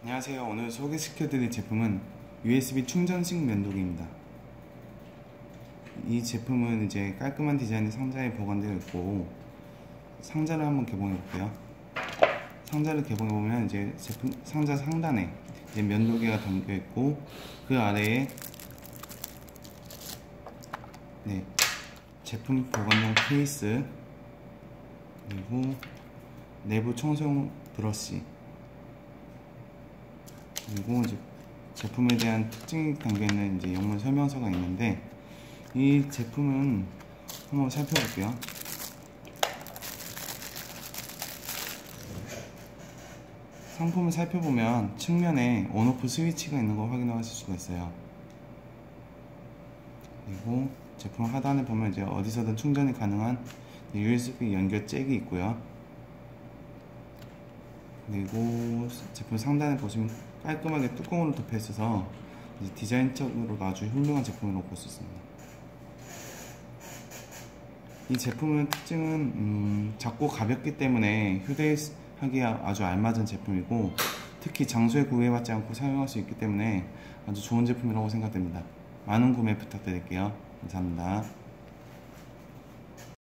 안녕하세요. 오늘 소개시켜드릴 제품은 USB 충전식 면도기입니다. 이 제품은 이제 깔끔한 디자인의 상자에 보관되어 있고 상자를 한번 개봉해 볼게요. 상자를 개봉해 보면 이제 제품 상자 상단에 이제 면도기가 담겨 있고 그 아래에 네 제품 보관용 케이스 그리고 내부 청소용 브러쉬 그리고 이제 제품에 대한 특징이 담겨있는 이제 영문 설명서가 있는데 이 제품은 한번 살펴볼게요. 상품을 살펴보면 측면에 온오프 스위치가 있는 걸 확인하실 수가 있어요. 그리고 제품 하단에 보면 이제 어디서든 충전이 가능한 USB 연결 잭이 있고요. 그리고 제품 상단에 보시면 깔끔하게 뚜껑으로 덮여 있어서 디자인적으로도 아주 훌륭한 제품으로 볼수 있습니다. 이 제품의 특징은 음, 작고 가볍기 때문에 휴대하기에 아주 알맞은 제품이고 특히 장소에 구애받지 않고 사용할 수 있기 때문에 아주 좋은 제품이라고 생각됩니다. 많은 구매 부탁드릴게요. 감사합니다.